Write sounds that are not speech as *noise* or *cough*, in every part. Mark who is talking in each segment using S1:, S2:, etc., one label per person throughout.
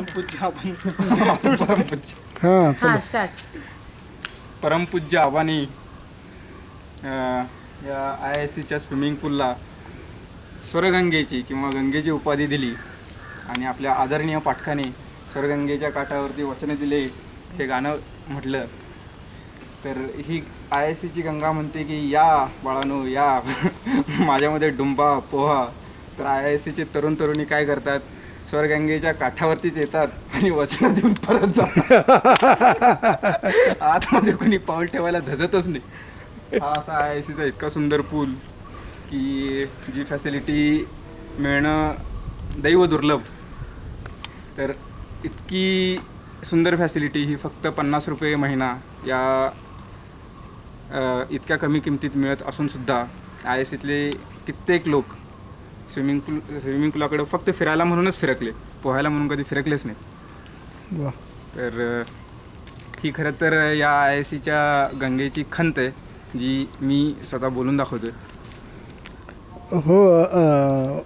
S1: परमपूज्य आपण परमपूज्य
S2: हां
S3: हा
S2: चला.
S3: स्टार्ट
S1: परमपूज्य आव्हानी अं, या आय एस सीच्या स्विमिंग पूलला स्वरगंगेची किंवा गंगेची उपाधी दिली आणि आपल्या आदरणीय पाठकाने स्वरगंगेच्या काठावरती वचने दिले हे गाणं म्हटलं. तर ही आय एस सीची गंगा म्हणते की या बाळानो या. *laughs* माझ्यामध्ये डुंबा पोहा. तर आय एस सीचे तरुण तरुणी काय करतात? स्वरगंगेच्या काठावरतीच येतात आणि वचनं देऊन परत जातात. *laughs* आतमध्ये कोणी पाऊल ठेवायला धजतच नाही. हा असा आय आय सीचा इतका सुंदर पूल की जी फॅसिलिटी मिळणं दैव दुर्लभ. तर इतकी सुंदर फॅसिलिटी ही फक्त पन्नास रुपये महिना या इतक्या कमी किमतीत मिळत असूनसुद्धा आय एस सीतले कित्येक लोक स्विमिंग पूल स्विमिंग पूलाकडे फक्त फिरायला म्हणूनच फिरकले. पोहायला म्हणून कधी फिरकलेच नाही
S2: वा.
S1: तर ही खरं तर या आय एस सीच्या गंगेची खंत आहे जी मी स्वतः बोलून दाखवतोय.
S2: हो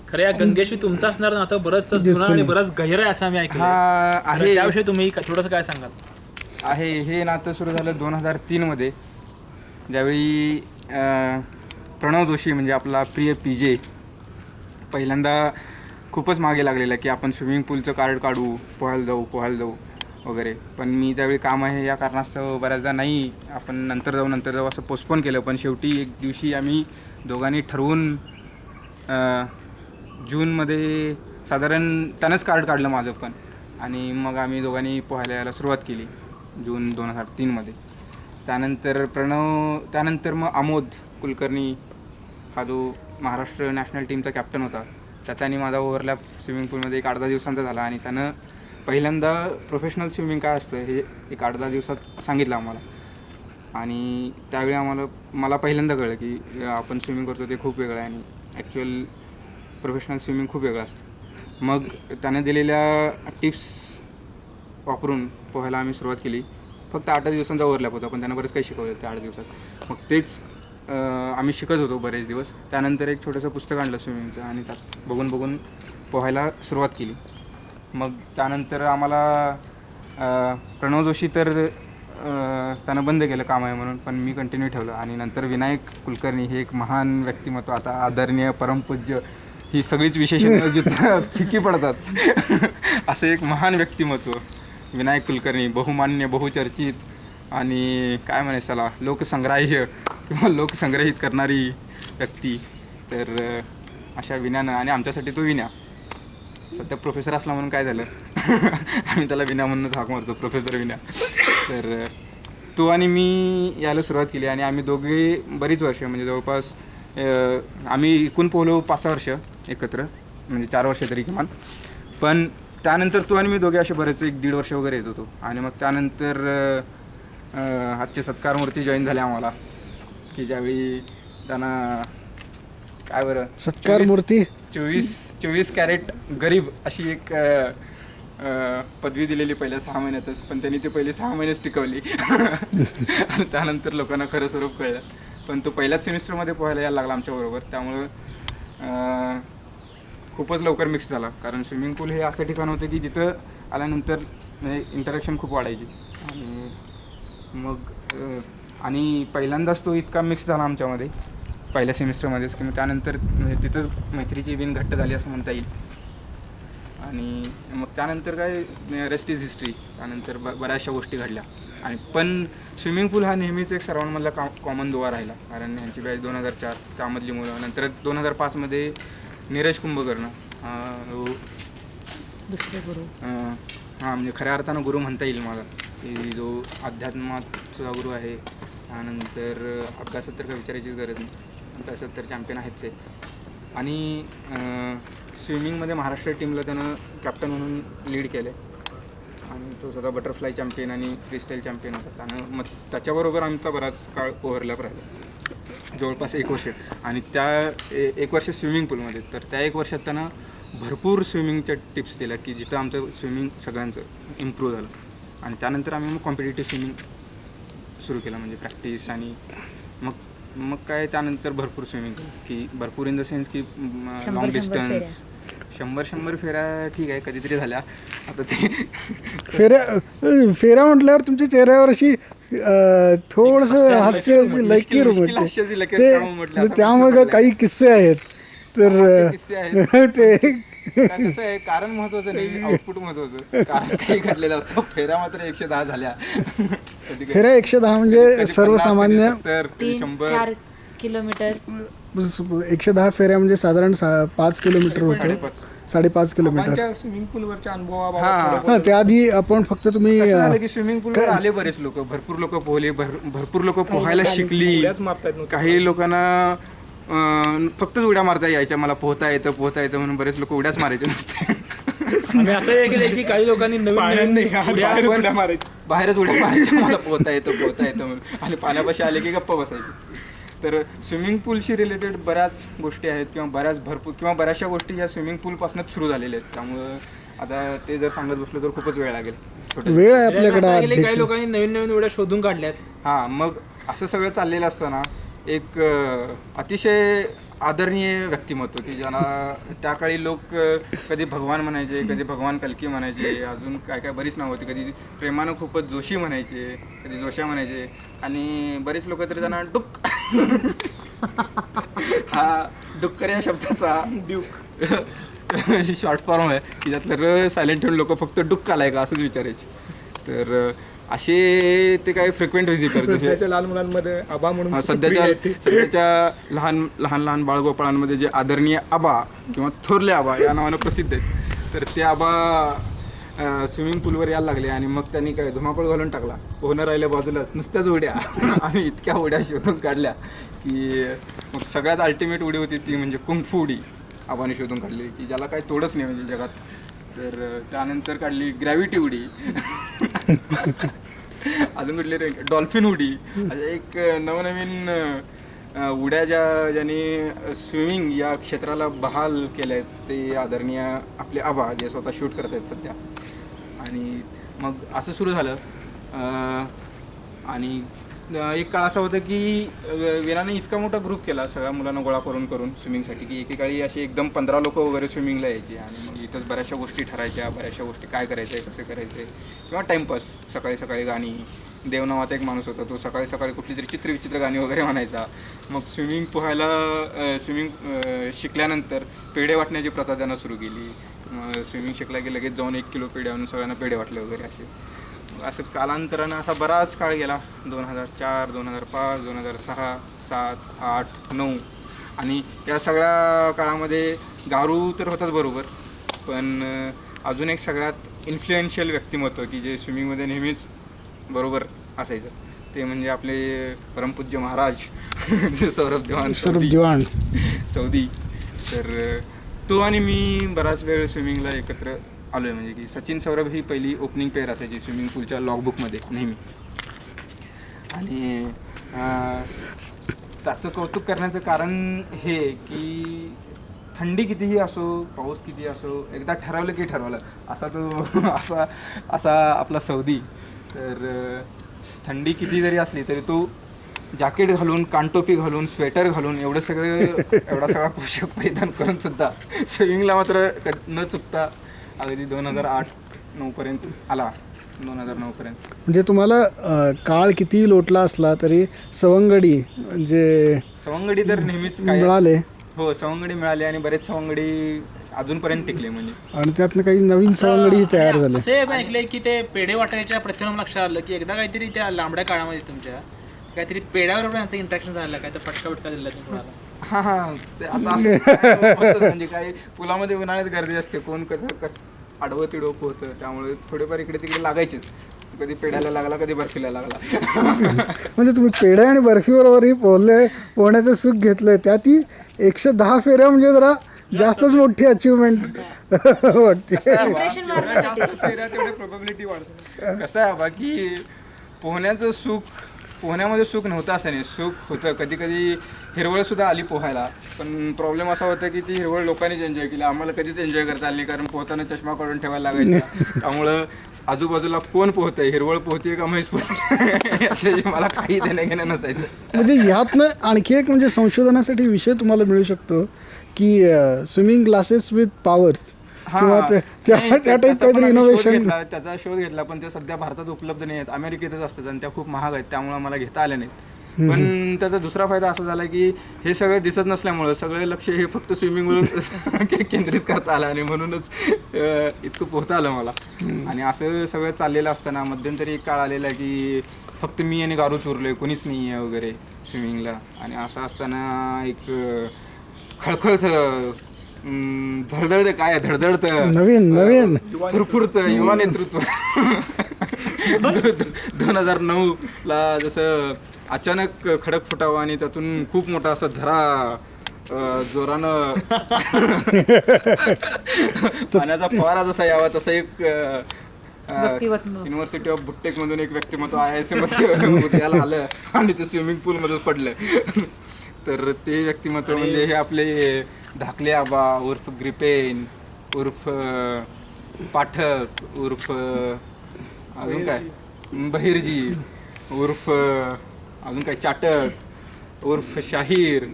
S4: खरं या गंगेशी तुमचं असणार नातं बरंच जुनं आणि बरंच गहिरं आहे असं आम्ही ऐकलं
S1: हा आहे.
S4: त्याविषयी तुम्ही का- थोडंसं काय सांगाल?
S1: आहे हे नातं सुरू झालं दोन हजार तीनमध्ये ज्यावेळी प्रणव जोशी म्हणजे आपला प्रिय पी जे पहिल्यांदा खूपच मागे लागलेला की आपण स्विमिंग पूलचं कार्ड काढू पोहायला जाऊ पोहायला जाऊ वगैरे. पण मी त्यावेळी काम आहे या कारणास्तव बऱ्याचदा नाही. आपण नंतर जाऊ नंतर जाऊ असं पोस्टपोन केलं. पण शेवटी एक दिवशी आम्ही दोघांनी ठरवून जूनमध्ये साधारण त्यानंच कार्ड काढलं माझं पण. आणि मग आम्ही दोघांनी पोहायला यायला सुरुवात केली जून दोन हजार तीनमध्ये. त्यानंतर प्रणव त्यानंतर मग आमोद कुलकर्णी हा जो महाराष्ट्र नॅशनल टीमचा कॅप्टन होता त्याचा आणि माझा ओव्हरलॅप स्विमिंग पूलमध्ये एक अर्धा दिवसांचा झाला आणि त्यानं पहिल्यांदा प्रोफेशनल स्विमिंग काय असतं हे एक अर्धा दिवसात सांगितलं आम्हाला. आणि त्यावेळी आम्हाला मला पहिल्यांदा कळलं की आपण स्विमिंग करतो ते खूप वेगळं आहे आणि ॲक्च्युअल प्रोफेशनल स्विमिंग खूप वेगळं असतं. मग त्याने दिलेल्या टिप्स वापरून पोहायला आम्ही सुरुवात केली. फक्त आठ दिवसांचा ओव्हरलॅप होता पण त्यांना बरंच काही शिकवलं त्या आठ दिवसात. मग तेच आम्ही शिकत होतो बरेच दिवस. त्यानंतर एक छोटंसं पुस्तक आणलं स्विमिंगचं आणि त्यात बघून बघून पोहायला सुरुवात केली. मग त्यानंतर आम्हाला प्रणव जोशी तर त्यानं बंद केलं काम आहे म्हणून पण मी कंटिन्यू ठेवलं. आणि नंतर विनायक कुलकर्णी हे एक महान व्यक्तिमत्व आता आदरणीय परमपूज्य ही सगळीच विशेषण जिथं फिकी पडतात *laughs* असं एक महान व्यक्तिमत्व. विनायक कुलकर्णी बहुमान्य बहुचर्चित आणि काय म्हणायचं त्याला लोकसंग्राह्य. किंवा लोक संग्रहित करणारी व्यक्ती तर अशा विण्यानं आणि आमच्यासाठी तो विण्या सध्या प्रोफेसर असला म्हणून काय झालं? *laughs* आम्ही त्याला विना म्हणूनच हाक मारतो प्रोफेसर विना. तर तो आणि मी यायला सुरुवात केली आणि आम्ही दोघे बरीच वर्ष म्हणजे जवळपास आम्ही एकूण पोहलो पाच सहा वर्ष एकत्र म्हणजे चार वर्ष तरी किमान. पण त्यानंतर तो आणि मी दोघे असे बरेच एक दीड वर्ष वगैरे येत होतो. आणि मग त्यानंतर आजचे सत्कारमूर्ती जॉईन झाले आम्हाला. की ज्यावेळी त्यांना काय बरं
S2: सत्कार
S1: चोवीस-
S2: मूर्ती?
S1: चोवीस चोवीस कॅरेट गरीब अशी एक अ, अ, पदवी दिलेली पहिल्या सहा महिन्यातच पण त्यांनी ते पहिले सहा महिनेच टिकवली. *laughs* आणि त्यानंतर लोकांना खरं स्वरूप कळलं. पण तो पहिल्याच सेमिस्टरमध्ये पोहायला यायला लागला आमच्याबरोबर त्यामुळं अ, खूपच लवकर मिक्स झाला. कारण स्विमिंग पूल हे असं ठिकाण होतं की जिथं आल्यानंतर म्हणजे इंटरॅक्शन खूप वाढायची. आणि मग अ, आणि पहिल्यांदाच तो इतका मिक्स झाला आमच्यामध्ये. पहिल्या सेमिस्टरमध्येच की मग त्यानंतर म्हणजे तिथंच मैत्रीची बिन घट्ट झाली असं म्हणता येईल. आणि मग त्यानंतर काय रेस्ट इज हिस्ट्री त्यानंतर ब बऱ्याचशा गोष्टी घडल्या. आणि पण स्विमिंग पूल हा नेहमीच एक सर्वांमधला का कॉमन दुवा राहिला. कारण यांची बॅच दोन हजार चार त्यामधली मुलं. नंतर दोन हजार पाचमध्ये नीरज कुंभकर्ण हा.
S3: दुसरे गुरु.
S1: हा म्हणजे खऱ्या अर्थानं गुरु म्हणता येईल मला. की जो अध्यात्माचा गुरु आहे. त्यानंतर अभ्यासात तर काही विचारायचीच गरज नाही. अभ्यासात तर चॅम्पियन आहेच आहे आणि स्विमिंगमध्ये महाराष्ट्र टीमला त्यानं कॅप्टन म्हणून लीड केलं आणि तो स्वतः बटरफ्लाय चॅम्पियन आणि फ्रीस्टाईल चॅम्पियन होता. त्यानं मग त्याच्याबरोबर आमचा बराच काळ ओव्हरलॅप राहिला. जवळपास एक वर्ष. आणि त्या ए- एक वर्ष स्विमिंग पूलमध्ये तर त्या एक वर्षात त्यानं भरपूर स्विमिंगच्या टिप्स दिल्या की जिथं आमचं स्विमिंग सगळ्यांचं इम्प्रूव्ह झालं. आणि त्यानंतर आम्ही मग कॉम्पिटेटिव्ह स्विमिंग सुरू केलं म्हणजे प्रॅक्टिस आणि मग मग काय त्यानंतर भरपूर स्विमिंग की भरपूर इन द सेन्स की लॉंग
S3: शंभर
S1: डिस्टन्स शंभर शंभर फेऱ्या ठीक आहे कधीतरी झाल्या. आता ते
S2: फेऱ्या फेऱ्या म्हटल्यावर तुमच्या चेहऱ्यावर अशी थोडंसं हास्य लकीर
S1: त्यामुळे.
S2: काही किस्से आहेत. तर *laughs*
S1: ते कसं आहे कारण महत्वाचं नाही आउटपुट महत्वाचं. कारण काही घडलेलं असतं. फेऱ्या मात्र एकशे दहा झाल्या. कधी
S2: फेऱ्या एकशे दहा म्हणजे
S1: कधी
S2: सर्वसामान्य
S1: पन्नास, कधी सत्तर, कधी
S3: तीन
S1: शंभर.
S3: चार किलोमीटर.
S2: एकशे दहा फेऱ्या म्हणजे साधारण सा- पाच किलोमीटर होतो.
S1: साडेपाच.
S2: साडेपाच किलोमीटर.
S4: स्विमिंग पूलवरच्या
S1: हा.
S4: अनुभवाबाबत
S2: हा. त्याआधी आपण फक्त तुम्ही
S1: कसं
S2: अ,
S1: झालं की स्विमिंग पूलवर आले बरेच लोक. भरपूर लोक पोहले भर- भरपूर लोक पोहायला शिकली.
S4: मारतायत.
S1: काही लोकांना फक्तच उड्या मारता यायच्या मला पोहता येतं पोहता येतं म्हणून बरेच लोक उड्याच मारायचे नसते.
S4: आम्ही असं हे की काही लोकांनी नवीन नवीन उड्या
S1: बाहेरच उड्या मारायच्या. बाहेरच उड्या मारायच्या मला पोहता येतं पोहता येतं म्हणून. आणि पाण्यापाशी आले की गप्पा बसायची. तर स्विमिंग पूलशी रिलेटेड बऱ्याच गोष्टी आहेत किंवा बऱ्याच भरपूर किंवा बऱ्याचशा गोष्टी या स्विमिंग पूलपासूनच सुरू झालेल्या आहेत. त्यामुळं आता ते जर सांगत बसलो तर खूपच वेळ लागेल.
S2: वेळ आहे आपल्याकडे
S4: काही लोकांनी नवीन नवीन उड्या शोधून काढल्यात.
S1: हां मग असं सगळं चाललेलं असताना एक अतिशय आदरणीय व्यक्तिमत्व की ज्यांना त्या काळी लोक कधी भगवान म्हणायचे कधी भगवान कल्की म्हणायचे अजून काय काय बरीच नावं होती. कधी प्रेमानं खूपच जोशी म्हणायचे कधी जोशा म्हणायचे. आणि बरेच लोक तरी त्यांना डुक. हा डुक्कर या शब्दाचा ड्यूक शॉर्ट फॉर्म आहे की त्यातलं र सायलेंट ठेवून लोक फक्त डुक्क आलाय का असंच विचारायचे. तर असे ते काय फ्रिक्वेंट व्हिजिटर
S4: सध्याच्या लहान मुलांमध्ये आबा म्हणून
S1: सध्याच्या
S4: ते.
S1: सध्याच्या लहान लहान लहान बाळगोपाळांमध्ये जे आदरणीय आबा किंवा थोरले आबा या नावानं प्रसिद्ध आहेत. तर ते आबा स्विमिंग पूलवर यायला लागले आणि मग त्यांनी काय धुमाकूळ घालून टाकला. पोहणं राहिल्या बाजूलाच. नुसत्याच उड्या. *laughs* आम्ही इतक्या उड्या शोधून काढल्या की मग सगळ्यात अल्टिमेट उडी होती ती म्हणजे कुंफू उडी. आबाने शोधून काढली की ज्याला काही तोडच नाही म्हणजे जगात. तर त्यानंतर काढली ग्रॅव्हिटी उडी *laughs* अजून कुठली रे? डॉल्फिन उडी एक नवनवीन उड्या ज्या ज्यांनी स्विमिंग या क्षेत्राला बहाल केल्या आहेत ते आदरणीय आपले आबा जे स्वतः शूट करत आहेत सध्या. आणि मग असं सुरू झालं. आणि एक काळ असा होता की अं, वीराने इतका मोठा ग्रुप केला सगळ्या मुलांना गोळा करून करून स्विमिंगसाठी की एकेकाळी असे एकदम पंधरा लोक वगैरे स्विमिंगला यायचे आणि मग इथंच बऱ्याचशा गोष्टी ठरायच्या बऱ्याचशा गोष्टी काय करायचं आहे कसं करायचं आहे किंवा टाईमपास सकाळी सकाळी गाणी. देव नावाचा एक माणूस होता तो सकाळी सकाळी कुठली तरी चित्रविचित्र गाणी वगैरे म्हणायचा. मग स्विमिंग पोहायला स्विमिंग शिकल्यानंतर पेढे वाटण्याची प्रथा त्यांना सुरू केली. मग स्विमिंग शिकला की लगेच जाऊन एक किलो पेढे आणून सगळ्यांना पेढे वाटले वगैरे असे. असं कालांतरानं असा बराच काळ गेला. दोन हजार चार दोन हजार पाच दोन हजार सहा सात आठ नऊ. आणि या सगळ्या काळामध्ये गारू तर होताच बरोबर. पण अजून एक सगळ्यात इन्फ्लुएन्शियल व्यक्तिमत्व की जे स्विमिंगमध्ये नेहमीच बरोबर असायचं. ते म्हणजे आपले परमपूज्य महाराज. *laughs* सौरभ देवान
S2: सर्व
S1: सौदी.
S2: दिवाण
S1: सौदी. तर तो आणि मी बराच वेळ स्विमिंगला एकत्र आलो आहे म्हणजे की सचिन सौरभ ही पहिली ओपनिंग पेअर असायची स्विमिंग पूलच्या लॉगबुकमध्ये नेहमी. आणि त्याचं कौतुक करण्याचं कारण हे की थंडी कितीही असो पाऊस किती असो एकदा ठरवलं की ठरवलं. असा तो असा असा आपला सौदी. तर थंडी किती जरी असली तरी तो जॅकेट घालून कानटोपी घालून स्वेटर घालून एवढं सगळं एवढा सगळा पोषक परिधान करून सुद्धा स्विमिंगला मात्र न चुकता अगदी दोन हजार आठ नऊपर्यंत आला. दोन हजार नऊपर्यंत.
S2: म्हणजे तुम्हाला अ, काळ कितीही लोटला असला तरी सवंगडी म्हणजे
S1: सवंगडी तर नेहमीच काय
S2: मिळाले.
S1: हो सवंगडी मिळाली आणि बरेच सवंगडी अजूनपर्यंत टिकले म्हणजे.
S2: आणि त्यातनं काही नवीन सवंगडी तयार झाले.
S4: असे पण ऐकलंय की ते पेढे वाटायच्या प्रथम लक्षात आलं की एकदा काहीतरी त्या लांबड्या काळामध्ये तुमच्या काहीतरी यांचं इंट्रॅक्शन झालं काय? तर फटका बिटका दिला तुम्ही कोणाला?
S1: हा हा. ते आता असं काय होतंच म्हणजे काय पुलामध्ये उन्हाळ्यात गर्दी असते. कोण कसं कट आडवं तिडवं पोहतं. त्यामुळे थोडेफार इकडे तिकडे लागायचेच. कधी पेढ्याला लागला कधी बर्फीला लागला.
S2: म्हणजे तुम्ही पेढे आणि बर्फीबरोबरही पोहले पोहण्याचं सुख घेतलंय. त्यातही एकशे दहा फेऱ्या म्हणजे जरा जास्तच मोठी अचिव्हमेंट वाटते.
S1: प्रोबॅबिलिटी वाढते. कसं आहे बा की पोहण्याचं सुख पोहण्यामध्ये सुख नव्हतं असं नाही. सुख होतं. कधी कधी हिरवळ सुद्धा आली पोहायला. पण प्रॉब्लेम असा होता की ती हिरवळ लोकांनीच एन्जॉय केली. आम्हाला कधीच एन्जॉय करता आली कारण पोहताना चष्मा काढून ठेवायला लागायचा. त्यामुळं आजूबाजूला कोण पोहतंय? हिरवळ पोहते का म्हैस पोहते याच्याशी मला काही देणं घेणं नसायचं.
S2: म्हणजे ह्यातनं आणखी एक म्हणजे संशोधनासाठी विषय तुम्हाला मिळू शकतो की स्विमिंग क्लासेस विथ पॉवर
S1: हा.
S2: किंवा ते- त्या
S1: नाही,
S2: त्या
S1: त्या-
S2: टाईप
S1: त्याचा पण
S2: काहीतरी
S1: आम्ही शोध
S2: इनोव्हेशन
S1: त्याचा शोध घेतला पण ते सध्या भारतात उपलब्ध नाही आहेत अमेरिकेतच असतात आणि त्या खूप महाग आहेत. त्यामुळे मला घेता आल्या नाहीत. पण त्याचा दुसरा फायदा असा झाला की हे सगळं दिसत नसल्यामुळं सगळे लक्ष हे फक्त स्विमिंगवरून *laughs* केंद्रित करता आलं आणि म्हणूनच इतकं पोहता आलं मला. आणि असं सगळं चाललेलं असताना मध्यंतरी एक काळ आलेला की फक्त मी आणि गारूच उरलोय कोणीच नाही आहे वगैरे स्विमिंगला आणि असं असताना एक खळखळत अं, धडधडत काय? धडधडत.
S2: नवीन नवीन.
S1: फुरफुरत युवा नेतृत्व. *laughs* दोन हजार नऊ ला जसं अचानक खडक फुटावं आणि त्यातून खूप मोठा असा झरा अं, जोरानं *laughs* पाण्याचा फवारा जसा यावा तसा एक
S3: व्यक्तिमत्व.
S1: युनिव्हर्सिटी ऑफ बुट्टेक मधून एक व्यक्तिमत्व आय एसमध्ये *laughs* उदयाला आलं आणि ते स्विमिंग पूल मध्येच पडलं तर ते व्यक्तिमत्व म्हणजे हे आपले धाकले आबा उर्फ ग्रिपेन उर्फ पाठक उर्फ अजून काय? बहिरजी उर्फ अजून काय? चाटक उर्फ शाहीर.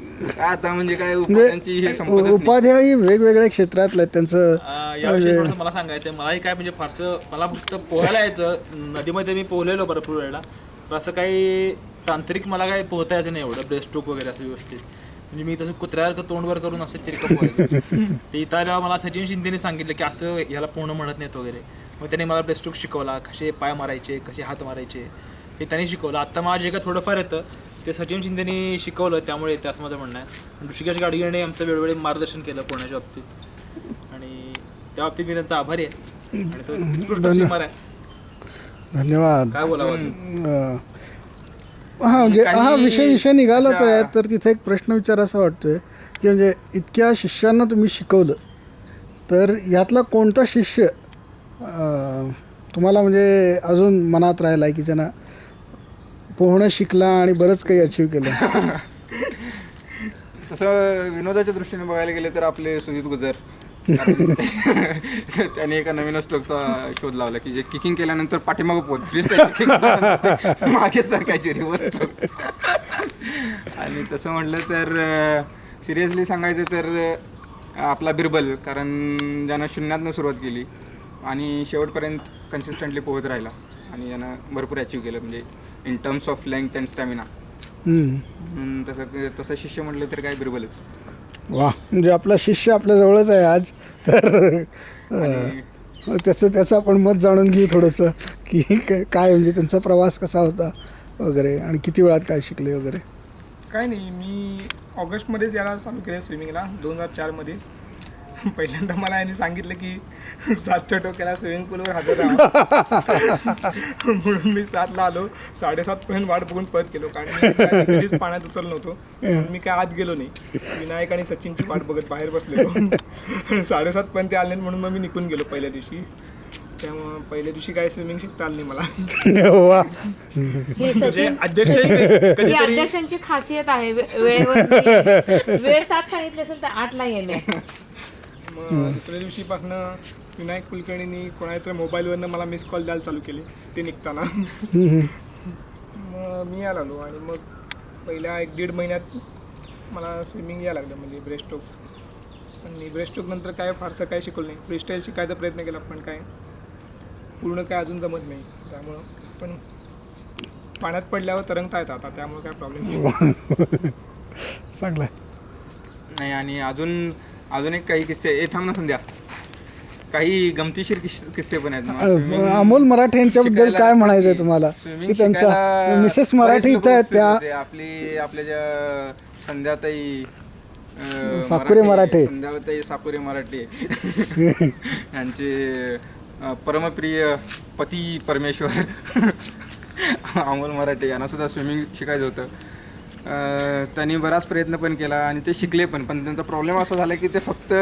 S1: आता म्हणजे काय उपाध्यांची हे
S2: म्हणजे
S1: संपतच नाही.
S2: उपाध्यायही वेगवेगळ्या क्षेत्रातले आहेत त्यांचं.
S4: अं, याविषयी थोडंसं मला सांगायचं मलाही काय म्हणजे फारसं मला फक्त पोहायला यायचं. नदीमध्ये मी पोहलेलो भरपूर वेळेला. पण असं काही तांत्रिक मला काही पोहता यायचं नाही एवढं. ब्रेस्ट्रोक वगैरे असं व्यवस्थित. म्हणजे मी तसं कुत्र्यासारखं तोंडवर करून असं तिरकं पोहायचं ते इथं आल्यावर मला सचिन शिंदेने सांगितलं की असं ह्याला पोहणं म्हणत नाहीत वगैरे. मग त्याने मला ब्रेस्ट्रोक शिकवला कसे पाय मारायचे कसे हात मारायचे हे त्यांनी शिकवलं. आता मला जे काय थोडंफार येतं. ते सचिन शिंदेने शिकवलं त्यामुळे येते असं माझं म्हणणं आहे. ऋषिकेश गाडगेने आमचं वेळोवेळी मार्गदर्शन केलं पोहण्याच्या बाबतीत. आणि त्या बाबतीत मी त्यांचा आभारी आहे. आणि तो उत्कृष्ट आहे.
S2: धन्यवाद.
S4: काय बोलावं?
S2: हा म्हणजे हा विषय विषय निघालाच आहे तर तिथे एक प्रश्न विचारायचा वाटतोय की म्हणजे इतक्या शिष्यांना तुम्ही शिकवलं तर यातला कोणता शिष्य तुम्हाला म्हणजे अजून मनात राहिला आहे की ज्यानं पोहणं शिकला आणि बरंच काही अचीव केलं? *laughs*
S1: तसं विनोदाच्या दृष्टीने बघायला गेले तर आपले सुजित गुजर कारण *laughs* त्याने एका नवीन स्ट्रोकचा शोध लावला की जे किकिंग केल्यानंतर पाठीमागं पोहोच. फ्री *laughs* मागे सरकायची रिव्हर्स स्ट्रोक आणि तसं म्हटलं तर सिरियसली सांगायचं तर आपला बिरबल कारण ज्यानं शून्यातनं सुरुवात केली आणि शेवटपर्यंत कन्सिस्टंटली पोहत राहिला आणि यानं भरपूर अचीव केलं. म्हणजे in terms of length and stamina तसं तसं शिष्य म्हटलं तर काय बिरबलच.
S2: वा. म्हणजे आपला शिष्य आपल्या जवळच आहे आज. तर त्याचं त्याचं आपण मत जाणून घेऊ थोडंसं की क- काय म्हणजे त्यांचा प्रवास कसा होता वगैरे आणि किती वेळात काय शिकले वगैरे?
S5: काय नाही मी ऑगस्टमध्येच याला चालू केलं स्विमिंगला दोन हजार चारमध्ये. *laughs* पहिल्यांदा मला यांनी सांगितलं की सातच्या टोक्याला स्विमिंग पूलवर हजर राहा. *laughs* म्हणून मी सातला आलो. साडेसातपर्यंत वाट बघून पळत गेलो. कारण कधीच पाण्यात उतरलो नव्हतो. मी काय आत गेलो नाही. विनायक आणि सचिनची वाट बघत बाहेर बसलेलो. *laughs* साडेसातपर्यंत ते आले नाही म्हणून मग मी निघून गेलो पहिल्या दिवशी. त्यामुळं पहिल्या दिवशी काय स्विमिंग शिकता आलं नाही मला.
S3: हे
S5: म्हणजे
S3: सचिन
S5: अध्यक्ष
S3: अध्यक्षांची खासियत आहे वेळेवर मी- वेळ सात सांगितली असेल तर आठला येणे
S5: मग दुसऱ्या दिवशीपासनं विनायक कुलकर्णींनी कोणाच्या मोबाईलवरनं मला मिस कॉल द्यायला चालू केले ते निघताना. मग मी यायला आलो आणि मग पहिल्या एक दीड महिन्यात मला स्विमिंग यायला लागलं म्हणजे ब्रेस्टोक आणि ब्रेस्टोक नंतर काय फारसं काय शिकवलं नाही. फ्रीस्टाईल शिकायचा प्रयत्न केला पण काय पूर्ण काय अजून जमत नाही. त्यामुळं पण पाण्यात पडल्यावर तरंगता येतं आता त्यामुळे काय प्रॉब्लेम नाही. *laughs*
S2: चांगलं आहे
S1: नाही आणि अजून अजून एक काही किस्से. ए थांब ना संध्या. काही गमतीशीर किस- किस्से पण आहेत Swimming
S2: अमोल मराठे यांच्याबद्दल
S1: शिकायला
S2: काय म्हणायचं आहे तुम्हाला?
S1: swimming
S2: की त्यांचा
S1: शिकायला
S2: मिसेस
S1: बरेच
S2: मराठी
S1: लोकं
S2: इथं आहेत
S1: उत्सुक
S2: त्या
S1: होते. आपली आपल्या ज्या संध्याताई अ,
S2: साकुरे मराठे.
S1: संध्याताई साकुरे मराठे. *laughs* यांचे अ, परमप्रिय पती परमेश्वर. *laughs* अमोल मराठे यांना सुद्धा स्विमिंग शिकायचं होतं. त्यांनी बराच प्रयत्न पण केला आणि ते शिकले पण पण त्यांचा प्रॉब्लेम असा झाला की ते फक्त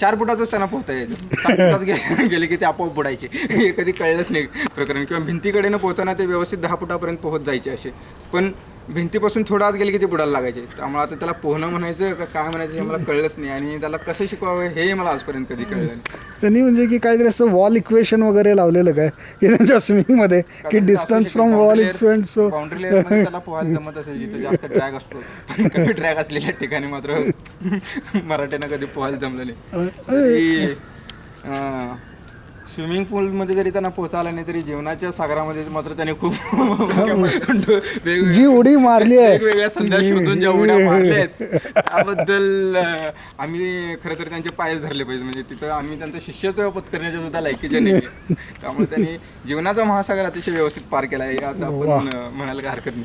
S1: चार फुटातच त्यांना पोहता यायचं. सात फुटात गे- *laughs* गेले की ते आपोआप बुडायचे. हे कधी कळलंच नाही प्रकरण. किंवा भिंतीकडे न पोहताना ते व्यवस्थित दहा फुटापर्यंत पोहत जायचे असे. पण भिंतीपासून थोडं आत गेले की ते बुडायला लागायचे. त्यामुळे आता त्याला पोहणं म्हणायचं का काय म्हणायचं हे मला कळलंच नाही आणि त्याला कसं शिकवावं हे मला आजपर्यंत कधी कळलं नाही.
S2: त्यांनी म्हणजे की काहीतरी असं वॉल इक्वेशन वगैरे लावलेलं काय? की त्यांच्या स्विमिंगमध्ये की distance from wall equation so
S1: boundary लेअरमध्ये त्याला पोहायला *laughs* जमत असेल जिथे जास्त ड्रॅग असतो. पण कमी ड्रॅग असलेल्या ठिकाणी मात्र *laughs* मराठ्यानं कधी पोहायला जमलं नाही. स्विमिंग पूलमध्ये जरी त्यांना पोहता आला नाही तरी जीवनाच्या सागरामध्ये मात्र त्याने खूप *laughs*
S2: जी उडी मारली आहे.
S1: वेगवेगळ्या संध्या शोधून ज्या उड्या मारल्या आहेत त्याबद्दल आम्ही खरं तर त्यांचे पायच धरले पाहिजे. म्हणजे तिथं आम्ही त्यांचं शिष्यत्व पत्करण्याच्या सुद्धा लायकीचे नाही *laughs* त्यामुळे त्यांनी जीवनाचा महासागर अतिशय व्यवस्थित पार केला आहे असं आपण म्हणायला काही हरकत नाही.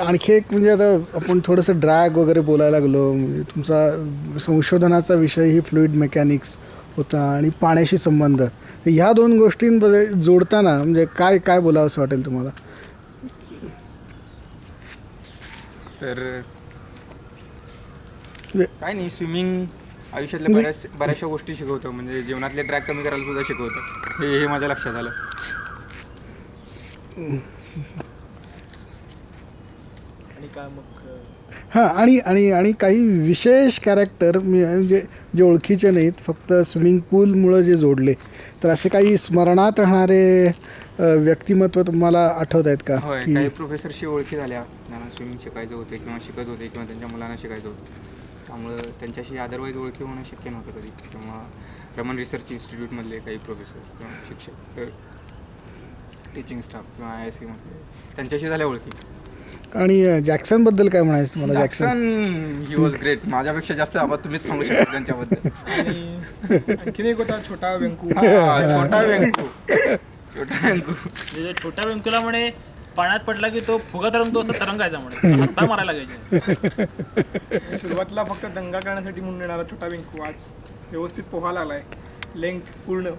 S2: आणखी एक म्हणजे आता आपण थोडंसं ड्रॅग वगैरे बोलायला लागलो. म्हणजे तुमचा संशोधनाचा विषय ही फ्लुईड मेकॅनिक्स होता आणि पाण्याशी संबंध. ह्या दोन गोष्टींमध्ये जोडताना म्हणजे काय काय बोलावं असं वाटेल तुम्हाला?
S1: तर
S2: म्हणजे
S1: काय नाही स्विमिंग आयुष्यातल्या बऱ्याच बऱ्याचशा गोष्टी शिकवतं. म्हणजे जीवनातले ट्रॅक कमी करायला सुद्धा शिकवतं. हे हे माझ्या लक्षात आलं.
S4: आणि काय मग?
S2: हां आणि आणि आणि काही विशेष कॅरेक्टर म्हणजे जे ओळखीचे नाहीत फक्त स्विमिंग पूलमुळं जे जोडले तर असे काही स्मरणात राहणारे व्यक्तिमत्व तुम्हाला आठवत आहेत का?
S1: होय काही प्रोफेसरशी ओळखी झाल्या त्यांना स्विमिंग शिकायचं होते किंवा शिकत होते किंवा त्यांच्या मुलांना शिकायचं होतं. त्यामुळं त्यांच्याशी अदरवाईज ओळखी होणं शक्य नव्हतं कधी. किंवा रमन रिसर्च इन्स्टिट्यूटमधले काही प्रोफेसर किंवा शिक्षक टीचिंग स्टाफ किंवा आय एस सीमधले त्यांच्याशी झाल्या ओळखी.
S2: आणि अ, जॅक्सनबद्दल काय म्हणायचं तुम्हाला? Jackson
S1: Jackson he was great माझ्यापेक्षा जास्त आबा तुम्हीच सांगू शकता त्यांच्याबद्दल.
S5: आणि आणखीन एक होता छोटा व्यंकू
S1: हा, छोटा व्यंकू छोटा व्यंकू
S4: म्हणजे जे छोट्या व्यंकूला म्हणे पाण्यात पडला की तो फुगत रंगतो असं तरंगायचा म्हणे. हातपाय *laughs* मारायला लागायचे. *laughs*
S5: सुरुवातीला फक्त दंगा करण्यासाठी म्हणून येणारा छोटा व्यंकू आज व्यवस्थित पोहायला आलाय लेंथ पूर्ण.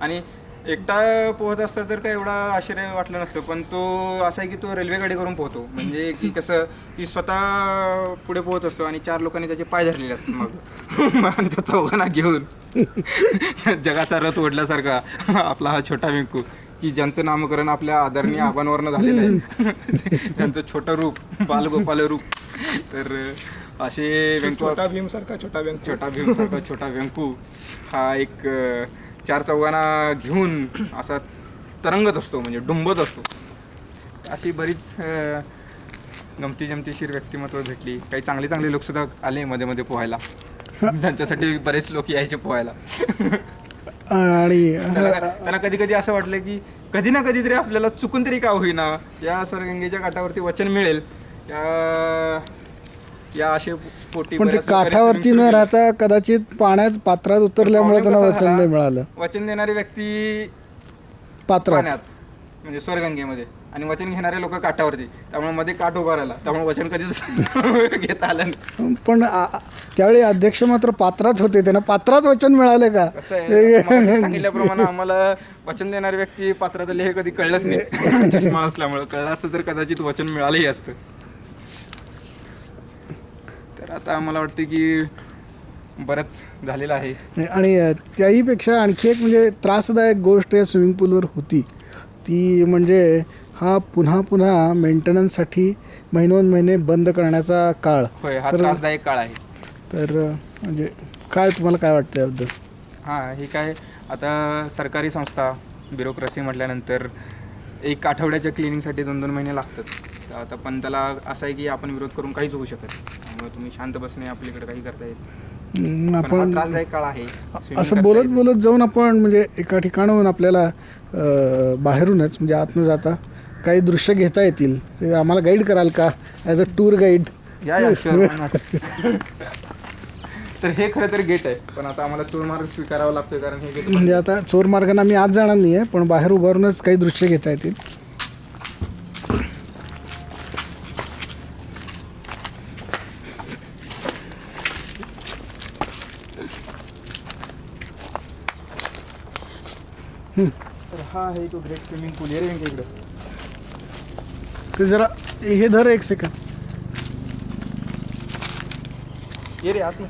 S1: आणि एकटा पोहत असता तर काय एवढा आश्चर्य वाटलं नसतं पण तो असा आहे की तो रेल्वे गाडी करून पोहतो. म्हणजे *laughs* की कसं की स्वतः पुढे पोहत असतो आणि चार लोकांनी त्याचे पाय धरलेले असतात मग. *laughs* आणि त्या चौघांना घेऊन *laughs* जगाचा रथ ओढल्यासारखा आपला हा छोटा व्यंकू की ज्यांचं नामकरण आपल्या आदरणीय आबांवरनं झालेलं आहे. त्यांचं छोटं रूप बालगोपाल रूप. तर असे व्यंकू
S5: छोटा भीम सारखा छोटा व्यंकू
S1: छोटा भीम सारखा छोटा व्यंकू हा एक चार चौघांना घेऊन असा तरंगत असतो म्हणजे डुंबत असतो. अशी बरीच गमती जमतीशीर व्यक्तिमत्व भेटली. काही चांगले चांगले लोक सुद्धा आले मध्ये मध्ये पोहायला. त्यांच्यासाठी बरेच लोक यायचे पोहायला.
S2: आणि
S1: त्यांना कधी कधी असं वाटलं की कधी ना कधीतरी आपल्याला चुकून तरी का होईना? या स्वर्गंगेच्या काठावरती वचन मिळेल. या या असे पोटी
S2: पण ते
S1: बऱ्याच
S2: काठावरती न. राहता कदाचित पाण्यात पात्रात उतरल्यामुळे त्यांना
S1: कसा
S2: वचन
S1: झाला?
S2: नाही मिळालं.
S1: वचन देणारी व्यक्ती
S2: पात्रात.
S1: पाण्यात म्हणजे स्वर्गंगेमध्ये. आणि वचन घेणारे लोक काठावरती. त्यामुळे मध्ये काठ उभा राहिला. त्यामुळे वचन कधीच *laughs* घेता आलं नाही.
S2: पण आ- आ- त्यावेळी अध्यक्ष मात्र पात्रात होते. त्यांना पात्रात वचन मिळाले का?
S1: कसं आहे? मगाशी *laughs* सांगितल्याप्रमाणे आम्हाला वचन देणारी व्यक्ती पात्रात आली हे कधी कळलंच नाही. *laughs* चष्मा असल्यामुळे. कळलं असतं तर कदाचित वचन मिळालंही असतं. आता आम्हाला वाटतं की बरंच झालेलं आहे.
S2: आणि अ, त्याहीपेक्षा आणखी एक म्हणजे त्रासदायक गोष्ट या स्विमिंग पूलवर होती. ती म्हणजे हा पुन्हा पुन्हा मेंटेनन्ससाठी महिनोन महिने बंद करण्याचा काळ.
S1: होय हा
S2: तर-
S1: त्रासदायक काळ आहे.
S2: तर अ, म्हणजे काय तुम्हाला काय वाटतं याबद्दल?
S1: हां हे काय आता सरकारी संस्था ब्युरोक्रसी म्हटल्यानंतर एक आठवड्याच्या क्लिनिंगसाठी दोन दोन महिने लागतात. तर आता पण त्याला असं आहे की आपण विरोध करून काहीच होऊ शकत नाही. त्यामुळे तुम्ही शांत बसणे आपल्याकडे काही करता येत
S2: हम्म,
S1: पण हा
S2: आपण
S1: त्रासदायक काळ आहे. Swimming
S2: असं बोलत
S1: नाही.
S2: बोलत जाऊन आपण म्हणजे एका ठिकाणाहून आपल्याला अ, बाहेरूनच म्हणजे आतनं जाता काही दृश्य घेता येतील. ते आम्हाला गाईड कराल का? ॲज अ टूर गाईड
S1: या या sure, why not? *laughs* तर हे खरं तर गेट आहे. पण आता आम्हाला चोरमार्ग स्वीकारावा लागतोय कारण हे गेट
S2: म्हणजे आता चोर मार्गाने आम्ही आत जाणार नाही आहे पण बाहेर उभारूनच काही दृश्य घेता येतील.
S1: हा आहे तो ग्रेट स्विमिंग पूल ये रे वेंकटे
S2: ते जरा हे धर एक सेकंड
S1: ये रे आत.